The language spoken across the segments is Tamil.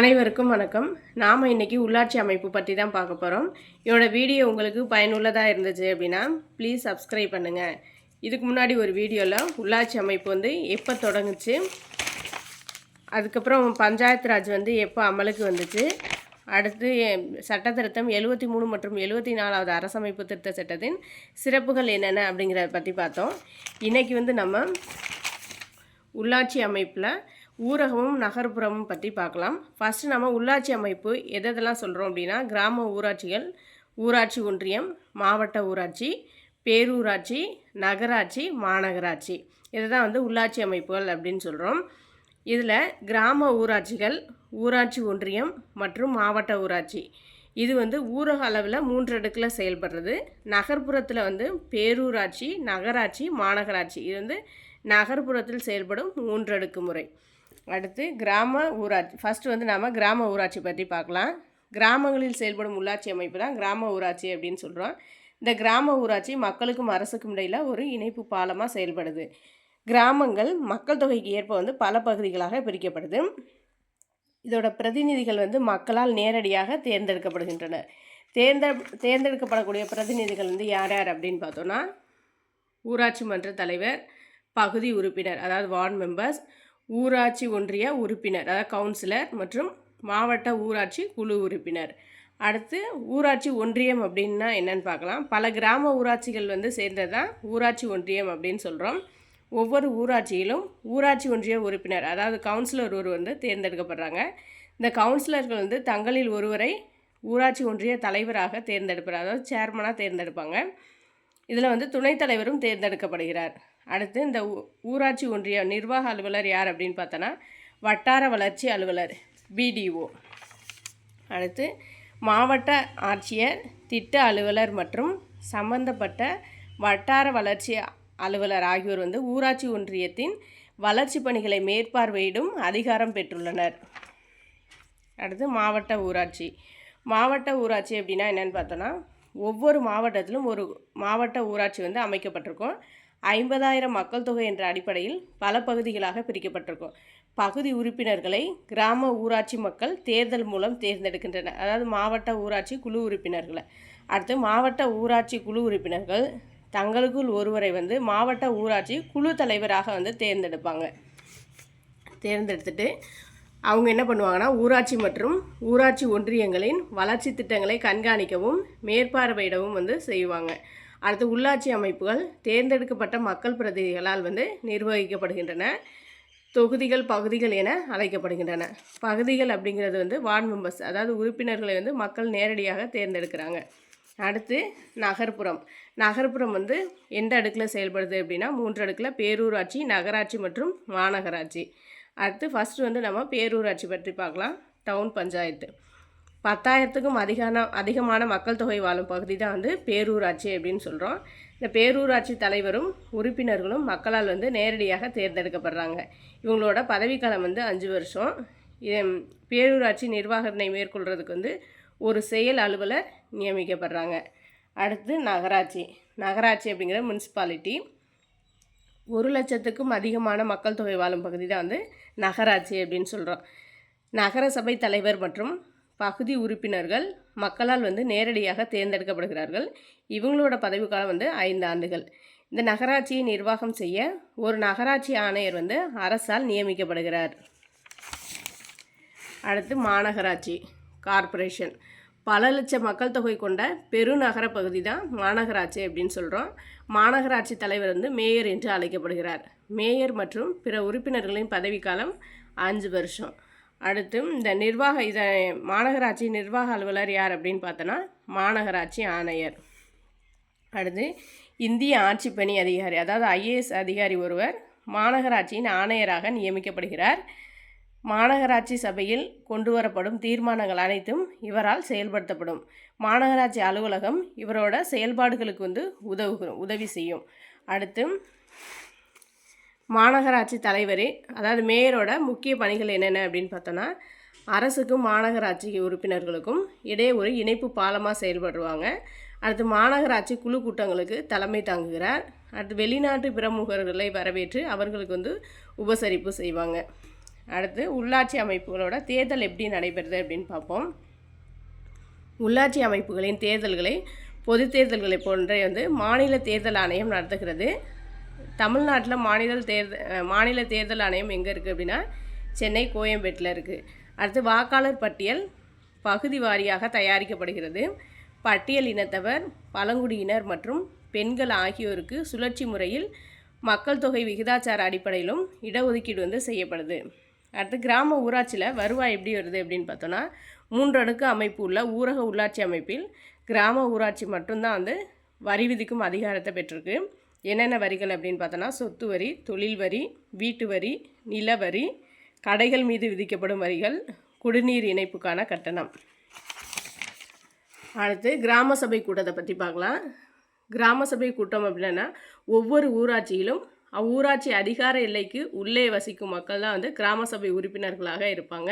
அனைவருக்கும் வணக்கம். நாம் இன்னைக்கு உள்ளாட்சி அமைப்பு பற்றி தான் பார்க்க போகிறோம் என்னோட வீடியோ உங்களுக்கு பயனுள்ளதாக இருந்துச்சு அப்படின்னா ப்ளீஸ் சப்ஸ்கிரைப் பண்ணுங்கள் இதுக்கு முன்னாடி ஒரு வீடியோவில் உள்ளாட்சி அமைப்பு வந்து எப்போ தொடங்குச்சு அதுக்கப்புறம் பஞ்சாயத்து ராஜ் வந்து எப்போ அமலுக்கு வந்துச்சு அடுத்து சட்ட திருத்தம் எழுபத்தி மூணு மற்றும் எழுபத்தி நாலாவது அரசமைப்பு திருத்த சட்டத்தின் சிறப்புகள் என்னென்ன அப்படிங்கிறத பற்றி பார்த்தோம். இன்றைக்கி வந்து நம்ம உள்ளாட்சி அமைப்பில் ஊரகமும் நகர்ப்புறமும் பற்றி பார்க்கலாம். ஃபஸ்ட்டு நம்ம உள்ளாட்சி அமைப்பு எதெல்லாம் சொல்கிறோம் அப்படின்னா கிராம ஊராட்சிகள் ஊராட்சி ஒன்றியம் மாவட்ட ஊராட்சி பேரூராட்சி நகராட்சி மாநகராட்சி. இதை தான் வந்து உள்ளாட்சி அமைப்புகள் அப்படின்னு சொல்கிறோம் இதில் கிராம ஊராட்சிகள் ஊராட்சி ஒன்றியம் மற்றும் மாவட்ட ஊராட்சி. இது வந்து ஊரக அளவில் மூன்று அடுக்கில் செயல்படுறது. நகர்ப்புறத்தில் வந்து பேரூராட்சி நகராட்சி மாநகராட்சி. இது வந்து நகர்ப்புறத்தில் செயல்படும் மூன்று அடுக்கு முறை. அடுத்து கிராம ஊராட்சி. ஃபஸ்ட்டு வந்து நாம் கிராம ஊராட்சி பற்றி பார்க்கலாம். கிராமங்களில் செயல்படும் உள்ளாட்சி அமைப்பு தான் கிராம ஊராட்சி அப்படின்னு சொல்கிறோம் இந்த கிராம ஊராட்சி மக்களுக்கும் அரசுக்கும் இடையில் ஒரு இணைப்பு பாலமாக செயல்படுது. கிராமங்கள் மக்கள் தொகைக்கு ஏற்ப வந்து பல பகுதிகளாக பிரிக்கப்படுது. இதோட பிரதிநிதிகள் வந்து மக்களால் நேரடியாக தேர்ந்தெடுக்கப்படுகின்றனர் தேர்ந்த தேர்ந்தெடுக்கப்படக்கூடிய பிரதிநிதிகள் வந்து யார் யார் அப்படின்னு பார்த்தோன்னா ஊராட்சி மன்ற தலைவர் பகுதி உறுப்பினர் அதாவது வார்டு மெம்பர்ஸ் ஊராட்சி ஒன்றிய உறுப்பினர் அதாவது கவுன்சிலர் மற்றும் மாவட்ட ஊராட்சி குழு உறுப்பினர். அடுத்து ஊராட்சி ஒன்றியம் அப்படின்னா என்னென்னு பார்க்கலாம். பல கிராம ஊராட்சிகள் வந்து சேர்ந்தது தான் ஊராட்சி ஒன்றியம் அப்படின்னு சொல்கிறோம் ஒவ்வொரு ஊராட்சியிலும் ஊராட்சி ஒன்றிய உறுப்பினர் அதாவது கவுன்சிலர் ஒருவர் வந்து தேர்ந்தெடுக்கப்படுறாங்க. இந்த கவுன்சிலர்கள் வந்து தங்களில் ஒருவரை ஊராட்சி ஒன்றிய தலைவராக தேர்ந்தெடுப்பார் அதாவது சேர்மனாக தேர்ந்தெடுப்பாங்க. இதில் வந்து துணைத் தலைவரும் தேர்ந்தெடுக்கப்படுகிறார். அடுத்து இந்த ஊ- ஊராட்சி ஒன்றிய நிர்வாக அலுவலர் யார் அப்படின்னு பார்த்தோன்னா வட்டார வளர்ச்சி அலுவலர் பிடிஓ அடுத்து மாவட்ட ஆட்சியர் திட்ட அலுவலர் மற்றும் சம்பந்தப்பட்ட வட்டார வளர்ச்சி அலுவலர் ஆகியோர் வந்து ஊராட்சி ஒன்றியத்தின் வளர்ச்சி பணிகளை மேற்பார்வையிடும் அதிகாரம் பெற்றுள்ளனர். அடுத்து மாவட்ட ஊராட்சி. மாவட்ட ஊராட்சி அப்படின்னா என்னென்னு பார்த்தோன்னா ஒவ்வொரு மாவட்டத்திலும் ஒரு மாவட்ட ஊராட்சி வந்து அமைக்கப்பட்டிருக்கும். ஐம்பதாயிரம் மக்கள் தொகை என்ற அடிப்படையில் பல பகுதிகளாக பிரிக்கப்பட்டிருக்கும். பகுதி உறுப்பினர்களை கிராம ஊராட்சி மக்கள் தேர்தல் மூலம் தேர்ந்தெடுக்கின்றனர். அதாவது மாவட்ட ஊராட்சி குழு உறுப்பினர்களை. அடுத்து மாவட்ட ஊராட்சி குழு உறுப்பினர்கள் தங்களுக்குள் ஒருவரை வந்து மாவட்ட ஊராட்சி குழு தலைவராக வந்து தேர்ந்தெடுப்பாங்க. தேர்ந்தெடுத்துட்டு அவங்க என்ன பண்ணுவாங்கன்னா ஊராட்சி மற்றும் ஊராட்சி ஒன்றியங்களின் வளர்ச்சி திட்டங்களை கண்காணிக்கவும் மேற்பார்வையிடவும் வந்து செய்வாங்க. அடுத்து உள்ளாட்சி அமைப்புகள் தேர்ந்தெடுக்கப்பட்ட மக்கள் பிரதிநிதிகளால் வந்து நிர்வகிக்கப்படுகின்றன. தொகுதிகள் பகுதிகள் என அழைக்கப்படுகின்றன. பகுதிகள் அப்படிங்கிறது வந்து வார்டு மெம்பர்ஸ் அதாவது உறுப்பினர்களை வந்து மக்கள் நேரடியாக தேர்ந்தெடுக்கிறாங்க. அடுத்து நகர்ப்புறம். நகர்ப்புறம் வந்து எந்த அடுக்கில் செயல்படுது அப்படின்னா மூன்று அடுக்கில் பேரூராட்சி நகராட்சி மற்றும் மாநகராட்சி. அடுத்து ஃபஸ்ட்டு வந்து நம்ம பேரூராட்சி பற்றி பார்க்கலாம். டவுன் பஞ்சாயத்து. பத்தாயிரத்துக்கும் அதிகான அதிகமான மக்கள் தொகை வாழும் பகுதி தான் வந்து பேரூராட்சி அப்படின்னு சொல்கிறோம் இந்த பேரூராட்சி தலைவரும் உறுப்பினர்களும் மக்களால் வந்து நேரடியாக தேர்ந்தெடுக்கப்படுறாங்க. இவங்களோட பதவிக்காலம் வந்து அஞ்சு வருஷம். பேரூராட்சி நிர்வாகத்தினை மேற்கொள்கிறதுக்கு வந்து ஒரு செயல் அலுவலர் நியமிக்கப்படுறாங்க. அடுத்து நகராட்சி. நகராட்சி அப்படிங்கிற முனிசிபாலிட்டி. ஒரு லட்சத்துக்கும் அதிகமான மக்கள் தொகை வாழும் பகுதி தான் வந்து நகராட்சி அப்படின்னு சொல்கிறோம் நகரசபை தலைவர் மற்றும் பகுதி உறுப்பினர்கள் மக்களால் வந்து நேரடியாக தேர்ந்தெடுக்கப்படுகிறார்கள். இவங்களோட பதவிக்காலம் வந்து ஐந்து ஆண்டுகள். இந்த நகராட்சியை நிர்வாகம் செய்ய ஒரு நகராட்சி ஆணையர் வந்து அரசால் நியமிக்கப்படுகிறார். அடுத்து மாநகராட்சி கார்ப்பரேஷன். பல லட்சம் மக்கள் தொகை கொண்ட பெருநகர பகுதி தான் மாநகராட்சி அப்படின்னு சொல்கிறோம் மாநகராட்சி தலைவர் வந்து மேயர் என்று அழைக்கப்படுகிறார். மேயர் மற்றும் பிற உறுப்பினர்களின் பதவிக்காலம் அஞ்சு வருஷம். அடுத்து இந்த நிர்வாக இதை மாநகராட்சி நிர்வாக அலுவலர் யார் அப்படின்னு பார்த்தோன்னா மாநகராட்சி ஆணையர். அடுத்து இந்திய ஆட்சிப்பணி அதிகாரி அதாவது ஐஏஎஸ் அதிகாரி ஒருவர் மாநகராட்சியின் ஆணையராக நியமிக்கப்படுகிறார். மாநகராட்சி சபையில் கொண்டு வரப்படும் தீர்மானங்கள் அனைத்தும் இவரால் செயல்படுத்தப்படும். மாநகராட்சி அலுவலகம் இவரோட செயல்பாடுகளுக்கு வந்து உதவு உதவி செய்யும். அடுத்து மாநகராட்சி தலைவர் அதாவது மேயரோட முக்கிய பணிகள் என்னென்ன அப்படின்னு பார்த்தோன்னா அரசுக்கும் மாநகராட்சி உறுப்பினர்களுக்கும் இடையே ஒரு இணைப்பு பாலமாக செயல்படுவாங்க. அடுத்து மாநகராட்சி குழு கூட்டங்களுக்கு தலைமை தாங்குகிறார். அடுத்து வெளிநாட்டு பிரமுகர்களை வரவேற்று அவர்களுக்கு வந்து உபசரிப்பு செய்வாங்க. அடுத்து உள்ளாட்சி அமைப்புகளோட தேர்தல் எப்படி நடைபெறுது அப்படின்னு பார்ப்போம். உள்ளாட்சி அமைப்புகளின் தேர்தல்களை பொது தேர்தல்களை போன்றே வந்து மாநில தேர்தல் ஆணையம் நடத்துகிறது. தமிழ்நாட்டில் மாநில தேர்தல் மாநில தேர்தல் ஆணையம் எங்கே இருக்குது அப்படின்னா சென்னை கோயம்பேட்டில் இருக்குது அடுத்து வாக்காளர் பட்டியல் பகுதி வாரியாக தயாரிக்கப்படுகிறது. பட்டியல் இனத்தவர் பழங்குடியினர் மற்றும் பெண்கள் ஆகியோருக்கு சுழற்சி முறையில் மக்கள் தொகை விகிதாச்சார அடிப்படையிலும் இடஒதுக்கீடு வந்து செய்யப்படுது. அடுத்து கிராம ஊராட்சியில் வருவாய் எப்படி வருது அப்படின்னு பார்த்தோன்னா மூன்றடுக்கு அமைப்பு உள்ள ஊரக உள்ளாட்சி அமைப்பில் கிராம ஊராட்சி மட்டும்தான் வந்து வரி விதிக்கும் அதிகாரத்தை பெற்றிருக்கு. என்னென்ன வரிகள் அப்படின்னு பார்த்தோன்னா சொத்து வரி தொழில் வரி வீட்டு வரி நில வரி கடைகள் மீது விதிக்கப்படும் வரிகள் குடிநீர் இணைப்புக்கான கட்டணம். அடுத்து கிராம சபை கூட்டத்தை பற்றி பார்க்கலாம். கிராம சபை கூட்டம் அப்படின்னா ஒவ்வொரு ஊராட்சியிலும் அவ்வூராட்சி அதிகார எல்லைக்கு உள்ளே வசிக்கும் மக்கள் தான் வந்து கிராம சபை உறுப்பினர்களாக இருப்பாங்க.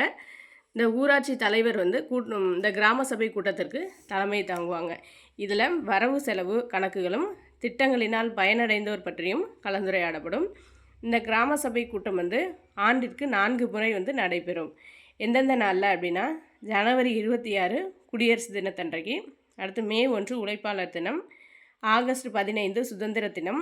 இந்த ஊராட்சி தலைவர் வந்து கூட்டம் இந்த கிராம சபை கூட்டத்திற்கு தலைமை தாங்குவாங்க. இதில் வரவு செலவு கணக்குகளும் திட்டங்களினால் பயனடைந்தோர் பற்றியும் கலந்துரையாடப்படும். இந்த கிராம சபை கூட்டம் வந்து ஆண்டிற்கு நான்கு முறை வந்து நடைபெறும். எந்தெந்த நாளில் அப்படின்னா ஜனவரி இருபத்தி ஆறு குடியரசு தினத்தன்றைக்கு அடுத்து மே ஒன்று உழைப்பாளர் தினம் ஆகஸ்ட் பதினைந்து சுதந்திர தினம்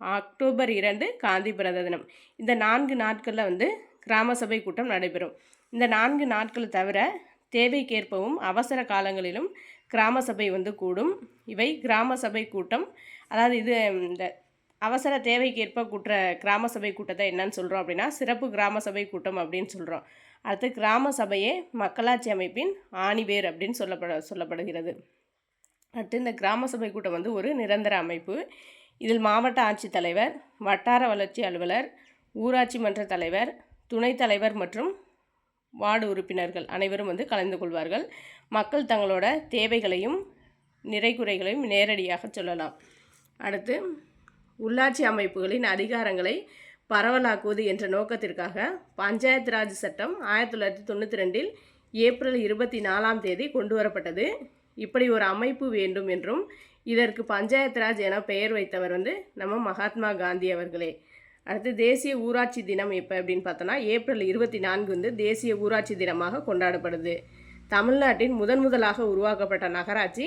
அக்டோபர் இரண்டு காந்தி பிறந்த தினம். இந்த நான்கு நாட்களில் வந்து கிராம சபை கூட்டம் நடைபெறும். இந்த நான்கு நாட்களை தவிர தேவைக்கேற்பவும் அவசர காலங்களிலும் கிராம சபை வந்து கூடும். இவை கிராம சபை கூட்டம். அதாவது இது இந்த அவசர தேவைக்கேற்ப கூட்டுற கிராம சபை கூட்டத்தை என்னன்னு சொல்கிறோம் அப்படின்னா சிறப்பு கிராம சபை கூட்டம் அப்படின்னு சொல்கிறோம் அடுத்து கிராம சபையே மக்களாட்சி அமைப்பின் ஆணிவேர் அப்படின்னு சொல்லப்பட சொல்லப்படுகிறது. அடுத்து இந்த கிராம சபை கூட்டம் வந்து ஒரு நிரந்தர அமைப்பு. இதில் மாவட்ட ஆட்சித்தலைவர் வட்டார வளர்ச்சி அலுவலர் ஊராட்சி மன்ற தலைவர் துணைத் தலைவர் மற்றும் வார்டு உறுப்பினர்கள் அனைவரும் வந்து கலந்து கொள்வார்கள். மக்கள் தங்களோட தேவைகளையும் நிறைகுறைகளையும் நேரடியாக சொல்லலாம். அடுத்து உள்ளாட்சி அமைப்புகளின் அதிகாரங்களை பரவலாக்குவது என்ற நோக்கத்திற்காக பஞ்சாயத்து ராஜ் சட்டம் ஆயிரத்தி தொள்ளாயிரத்தி தொண்ணூற்றி ரெண்டில் ஏப்ரல் இருபத்தி நாலாம் தேதி கொண்டு வரப்பட்டது இப்படி ஒரு அமைப்பு வேண்டும் என்றும் இதற்கு பஞ்சாயத்து ராஜ் என பெயர் வைத்தவர் வந்து நம்ம மகாத்மா காந்தி அவர்களே. அடுத்து தேசிய ஊராட்சி தினம் எப்போ அப்படின்னு பார்த்தோன்னா ஏப்ரல் இருபத்தி நான்கு வந்து தேசிய ஊராட்சி தினமாக கொண்டாடப்படுது. தமிழ்நாட்டின் முதன் முதலாக உருவாக்கப்பட்ட நகராட்சி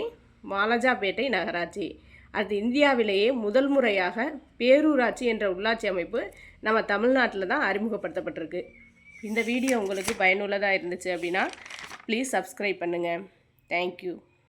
மாலஜாபேட்டை நகராட்சி. அடுத்து இந்தியாவிலேயே முதல் முறையாக பேரூராட்சி என்ற உள்ளாட்சி அமைப்பு நம்ம தமிழ்நாட்டில் தான் அறிமுகப்படுத்தப்பட்டிருக்கு. இந்த வீடியோ உங்களுக்கு பயனுள்ளதாக இருந்துச்சு அப்படின்னா ப்ளீஸ் சப்ஸ்கிரைப் பண்ணுங்கள் தேங்க்யூ